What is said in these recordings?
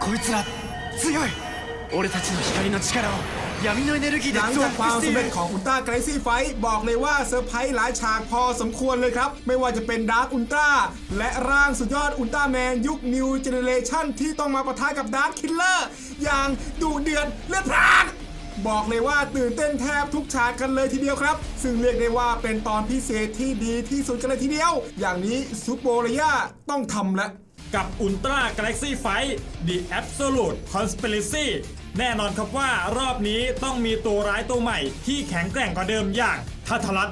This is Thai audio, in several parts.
こいつら強い俺たちの光の力を闇のエネルギーで หลัง 増 จากความ 幅して สำ い เร็จ る ของอุลตร้า a ก a ซี่ไฟบอกเลยว่าเซอร์ไพรส์หลายฉากพอสมควรเลยครับ ไม่ว่าจะเป็นดาร์ k อุลตร้าและร่างสุดยอดอุลตร้าแมนยุคนิวเจเนเรชันที่ต้องมาปะทะกับดาร์ k คิลเลอร์อย่างดุเดือดเลือดพล่าน บอกเลยว่าตื่นเต้นแทบทุกฉากกันเลยทีเดียวครับ ซึ่งเรียกได้ว่าเป็นตอนพิเศษที่ดีที่สุดกันเลยทีเดียว อย่างนี้ซูโปรยาต้องทำแล้ว กับ Ultra Galaxy Fight The Absolute Conspiracy แน่นอนครับว่ารอบนี้ต้องมีตัวร้ายตัวใหม่ที่แข็งแกร่งกว่าเดิมอย่างทัทรัต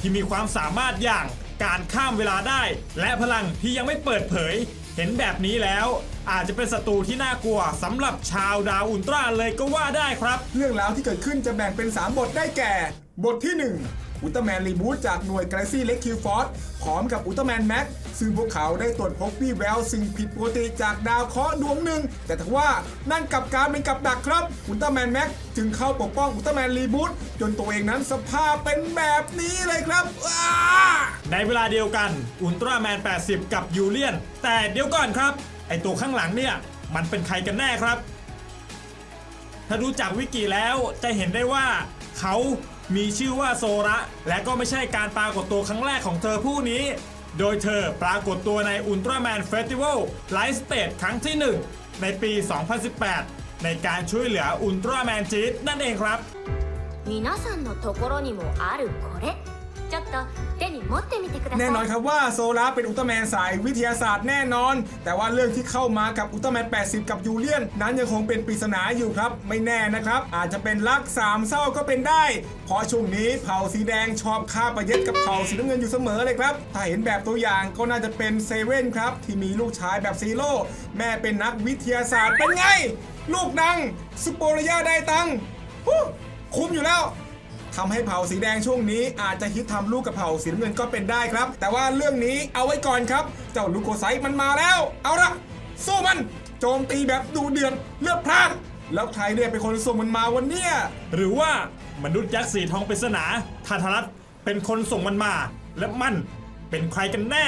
ที่มีความสามารถอย่างการข้ามเวลาได้ และพลังที่ยังไม่เปิดเผย เห็นแบบนี้แล้วอาจจะเป็นศัตรูที่น่ากลัวสำหรับชาวดาวอุลตร้าเลยก็ว่าได้ครับ เรื่องราวที่เกิดขึ้นจะแบ่งเป็น 3 บทได้แก่ บทที่ 1 อุลตร้าแมนรีบูตจากหน่วย Galaxy l e คิวฟอร์พร้อมกับอุลตร้าแมนแม็กซึ่งพวกเขาได้ตรวจพบวี่แววสิ่งผิดปกติจากดาวเคราะห์ดวงหนึ่ง แต่ถ้าว่านั่นกลับกลารเป็นกับดักครับอุลตร้าแมนแม็กจึงเข้าปกป้องอุลตร้าแมนรีบูตจนตัวเองนั้นสภาพเป็นแบบนี้เลยครับในเวลาเดียวกันอุลตร้าแมน80 กับยูเลียน แต่เดี๋ยวก่อนครับ ไอตัวข้างหลังเนี่ยมันเป็นใครกันแน่ครับ ถ้าดูจากวิกิแล้วจะเห็นได้ว่าเขา มีชื่อว่าโซระ และก็ไม่ใช่การปรากฏตัวครั้งแรกของเธอผู้นี้ โดยเธอปรากฏตัวในอุลตร้าแมนเฟสติวัลไลฟ์สเตจครั้งที่ 1 ในปี 2018 ในการช่วยเหลืออุลตร้าแมนจีดนั่นเองครับ 皆さんのところにもあるこれちょっと手に 持ってみてください แน่นอนครับว่าโซลาร์เป็นอุลตร้าแมนสายวิทยาศาสตร์แน่นอน แต่ว่าเรื่องที่เข้ามากับอุลตร้าแมน 80 กับยูเลียน นั้นยังคงเป็นปริศนาอยู่ครับ ไม่แน่นะครับ อาจจะเป็นรักสามเศร้าก็เป็นได้ เพราะช่วงนี้เผ่าสีแดงชอบฆ่าประเย็ดกับเผ่าสีน้ำเงินอยู่เสมอเลยครับ ถ้าเห็นแบบตัวอย่างก็น่าจะเป็นเซเว่นครับ ที่มีลูกชายแบบซีโร่แม่เป็นนักวิทยาศาสตร์เป็นไง ลูกดังสโปรยาได้ตังค์ฮู้คุ้มอยู่แล้ว ทำให้เผ่าสีแดงช่วงนี้อาจจะฮิตทำลูกกับเผ่าสีน้ำเงินก็เป็นได้ครับ แต่ว่าเรื่องนี้เอาไว้ก่อนครับ เจ้าลูโกไซต์มันมาแล้ว เอาละสู้มัน โจมตีแบบดูเดือดเลือดพล่าน แล้วใครเนี่ยเป็นคนส่งมันมาวันเนี้ยหรือว่ามนุษย์ยักษ์สีทองปริศนาทาทารัตเป็นคนส่งมันมา และมันเป็นใครกันแน่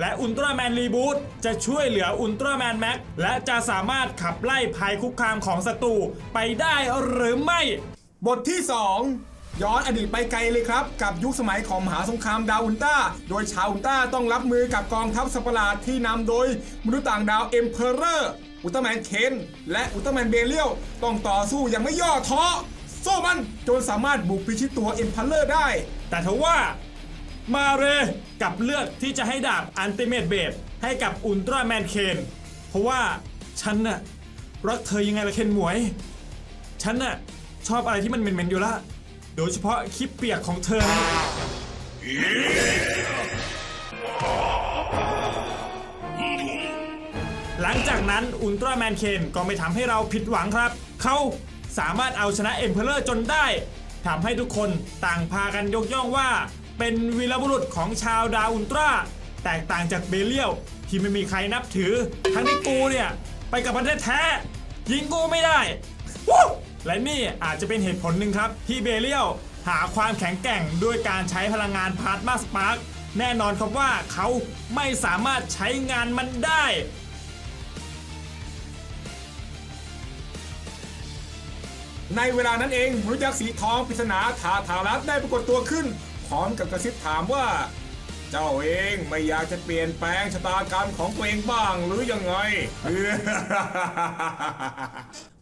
และอุลตร้าแมนรีบูตจะช่วยเหลืออุลตร้าแมนแม็กและจะสามารถขับไล่ภัยคุกคามของศัตรูไปได้หรือไม่ บทที่ 2 ย้อนอดีตไปไกลเลยครับ กับยุคสมัยของมหาสงครามดาวอุลต้า โดยชาวอุลต้าต้องรับมือกับกองทัพสัประหลาดที่นำโดยมนุษย์ต่างดาวเอ็มเพอเรอร์อุลตร้าแมนเคนและอุลตร้าแมนเบเลียวต้องต่อสู้อย่างไม่ย่อท้อสู้มันจนสามารถบุกพิชิตตัวเอ็มเพอเรอร์ได้ แต่ทว่ามาเรกับเลือกที่จะให้ดาบอันติเมตเบดให้กับอุลตร้าแมนเคนเพราะว่าฉันน่ะรักเธอยังไงละเคนหมวย ฉันน่ะชอบอะไรที่มันเหม็นๆอยู่ละ โดยเฉพาะคลิปเปียกของเธอนหลังจากนั้นอุลตร้าแมนเคนก็ไม่ทำให้เราผิดหวังครับ เขาสามารถเอาชนะเอ็มเพลเลอร์จนได้ทำให้ทุกคนต่างพากันยกย่องว่า เป็นวีรบุรุษของชาวดาวอุลตร้า แตกต่างจากเบเลียวที่ไม่มีใครนับถือ ทั้งที่กูเนี่ย ไปกับประเทศแท้ ยิงกูไม่ได้วู้ และนี่อาจจะเป็นเหตุผลหนึ่งครับ ที่เบเลียวหาความแข็งแกร่งด้วยการใช้พลังงานพลาสมาสปาร์กแน่นอนครับว่าเขาไม่สามารถใช้งานมันได้ ในเวลานั้นเองมนุษย์ยักษ์สีทองปริศนาทาทารัตได้ปรากฏตัวขึ้น พร้อมกับกระซิบถามว่า เจ้าเองไม่อยากจะเปลี่ยนแปลงชะตากรรมของตัวเองบ้างหรือยังไง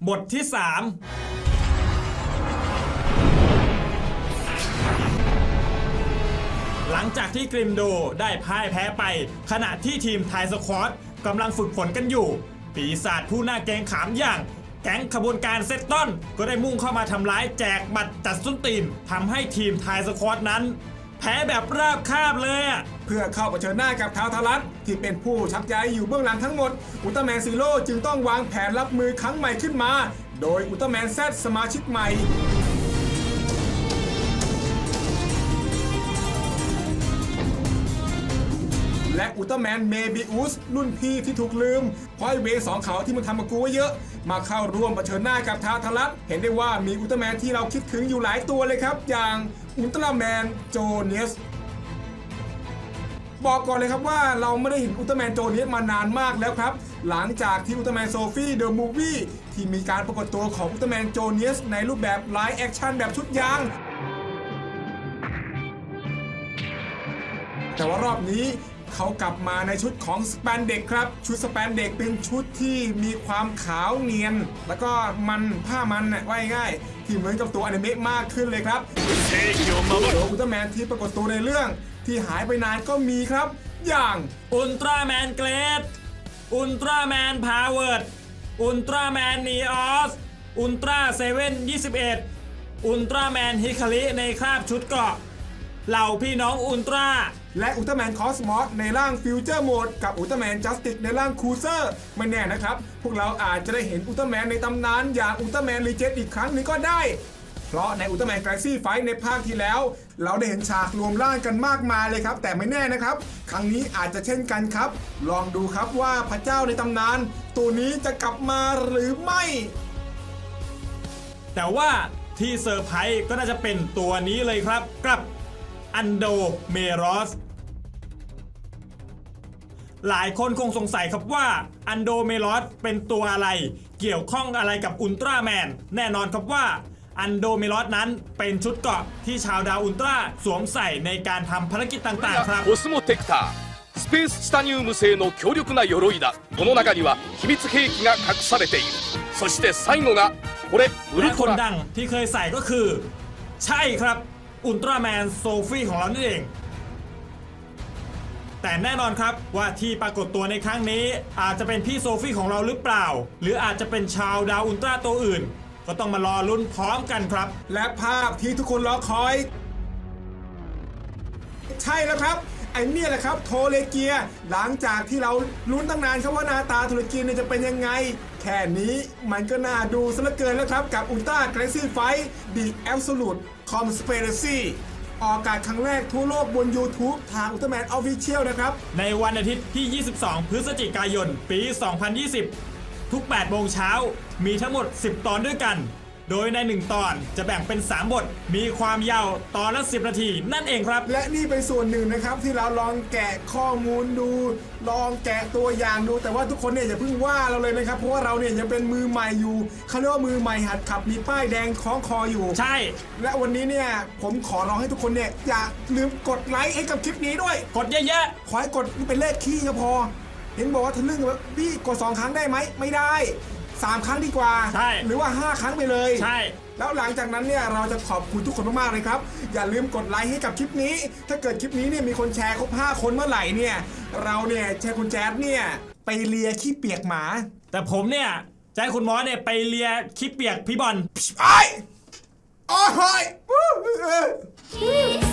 บทที่ 3หลังจากที่กริมโดได้พ่ายแพ้ไป ขณะที่ทีมไทยสควอตกำลังฝึกฝนกันอยู่ ปีศาจผู้หน่าเกงขามอย่าง แก๊งขบวนการเซตต้นก็ได้มุ่งเข้ามาทำร้ายแจกบัตรจัดส้นตีนทำให้ทีมไทยสควอตนั้น แพ้แบบราบคาบเลยอะเพื่อเข้าเผชิญหน้ากับท้าวทารัตที่เป็นผู้ชักใยอยู่เบื้องหลังทั้งหมด อุลตร้าแมนซีโร่จึงต้องวางแผนรับมือครั้งใหม่ขึ้นมา โดยอุลตร้าแมนแซดสมาชิกใหม่ และอุลตร้าแมนเมบิอุสรุ่นพี่ที่ถูกลืมเพราะไอเวสองเขาที่มันทำมากูไว้เยอะ มาเข้าร่วมเผชิญหน้ากับท้าทารัตเห็นได้ว่ามีอุลตร้าแมนที่เราคิดถึงอยู่หลายตัวเลยครับ อย่างอุลตร้าแมนโจเนียสบอกก่อนเลยครับว่าเราไม่ได้เห็นอุลตร้าแมนโจเนียสมานานมากแล้วครับ หลังจากที่อุลตร้าแมนโซฟี่เดอะมูฟวี่ที่มีการปรากฏตัวของอุลตร้าแมนโจเนียสในรูปแบบไลฟ์แอคชั่นแบบชุดยาง แต่ว่ารอบนี้ เขากลับมาในชุดของสแปนเด็กครับ ชุดสแปนเด็กเป็นชุดที่มีความขาวเนียน แล้วก็มันผ้ามันว่ายง่ายที่เหมือนกับตัวอนิเมะมากขึ้นเลยครับโดอุลตร้าแมนที่ปรากฏตัวในเรื่อง ที่หายไปนานก็มีครับ อย่างอุลตร้าแมนเกรดอุลตร้าแมนพาวเวิร์ดอุลตร้าแมนนีออสอุลตร้าเซเว่นยี่สิบเอ็ดอุลตร้าแมนฮิคาริในคราบชุดเกาะเหล่าพี่น้องอุลตร้า และอุลตร้าแมนคอสมอสในร่างฟิวเจอร์โหมดกับอุลตร้าแมนจัสติกในร่างคูเซอร์ไม่แน่นะครับ พวกเราอาจจะได้เห็นอุลตร้าแมนในตำนานอย่างอุลตร้าแมนรีเจนอีกครั้งหนึงก็ได้ เพราะในอุลตร้าแมนก a ซี่ไฟในภาคที่แล้ว เราได้เห็นฉากรวมร่างกันมากมายเลยครับ แต่ไม่แน่นะครับ ครั้งนี้อาจจะเช่นกันครับ ลองดูครับว่าพระเจ้าในตำนาน ตัวนี้จะกลับมาหรือไม่ แต่ว่าที่เซอร์ไพรส์ก็น่าจะเป็นตัวนี้เลยครับกับ อันโดเมรอส หลายคนคงสงสัยครับว่าอันโดเมรอสเป็นตัวอะไร เกี่ยวข้องอะไรกับอุลตร้าแมน แน่นอนครับว่าอันโดเมรอสนั้นเป็นชุดเกราะที่ชาวดาวอุลตร้าสวมใส่ในการทำภารกิจต่างๆ ครับ コスモテクタースペースチタニウム製の強力な鎧だこの中には秘密兵器が隠されているそして最後がこれウル และ ト คน ラ ดังที่เคยใส่ก็คือ ใช่ครับ อุลตร้าแมนโซฟี่ของเรานั่นเอง แต่แน่นอนครับว่าที่ปรากฏตัวในครั้งนี้ อาจจะเป็นพี่โซฟี่ของเราหรือเปล่า หรืออาจจะเป็นชาวดาวอุลตร้าตัวอื่น ก็ต้องมารอลุ้นพร้อมกันครับ และภาพที่ทุกคนรอคอย ใช่แล้วครับ ไอ้เนี่ยแหละครับโทเลเกีย หลังจากที่เราลุ้นตั้งนานครับว่าหน้าตาโทเลกีเนี่ยจะเป็นยังไง แค่นี้มันก็น่าดูซะเหลือเกินแล้วครับ กับอุลตร้า a ก a ซี่ไฟ The Absolute Conspiracy ออกอากาศครั้งแรกทั่วโลกบน YouTube ทางอุลตร้าแมนออฟฟิเชียลนะครับ ในวันอาทิตย์ที่ 22 พฤศจิกายน ปี 2020 ทุก 8 โมงเช้า มีทั้งหมด 10 ตอนด้วยกัน โดยใน1ตอนจะแบ่งเป็น 3 บท มีความยาวตอนละ 10 นาที นั่นเองครับ และนี่เป็นส่วนหนึ่งนะครับที่เราลองแกะข้อมูลดู ลองแกะตัวอย่างดู แต่ว่าทุกคนเนี่ยอย่าเพิ่งว่าเราเลยนะครับ เพราะว่าเราเนี่ยยังเป็นมือใหม่อยู่เขาเรียกว่ามือใหม่หัดขับมีป้ายแดงคล้องคออยู่ ใช่ และวันนี้เนี่ยผมขอร้องให้ทุกคนเนี่ยอย่าลืมกดไลค์ให้กับคลิปนี้ด้วย กดเยอะขอให้กดนี่เป็นเลขขี้ก็พอ เห็นบอกว่าทะลึ่งว่าพี่กดสองครั้งได้ไหมไม่ได้ สามครั้งดีกว่า ใช่ หรือว่าห้าครั้งไปเลยๆใช่ แล้วหลังจากนั้นเนี่ยเราจะขอบคุณทุกคนมากๆเลยครับ อย่าลืมกดไลค์ให้กับคลิปนี้ ถ้าเกิดคลิปนี้เนี่ยมีคนแชร์ครบ 5 คนเมื่อไหร่เนี่ย เราเนี่ยแชร์คุณแจ๊ดเนี่ยไปเลียขี้เปียกหมา แต่ผมเนี่ยจะให้คุณหมอเนี่ยไปเลียคลิปเปียกพี่บอล ไอ้โอ้ย小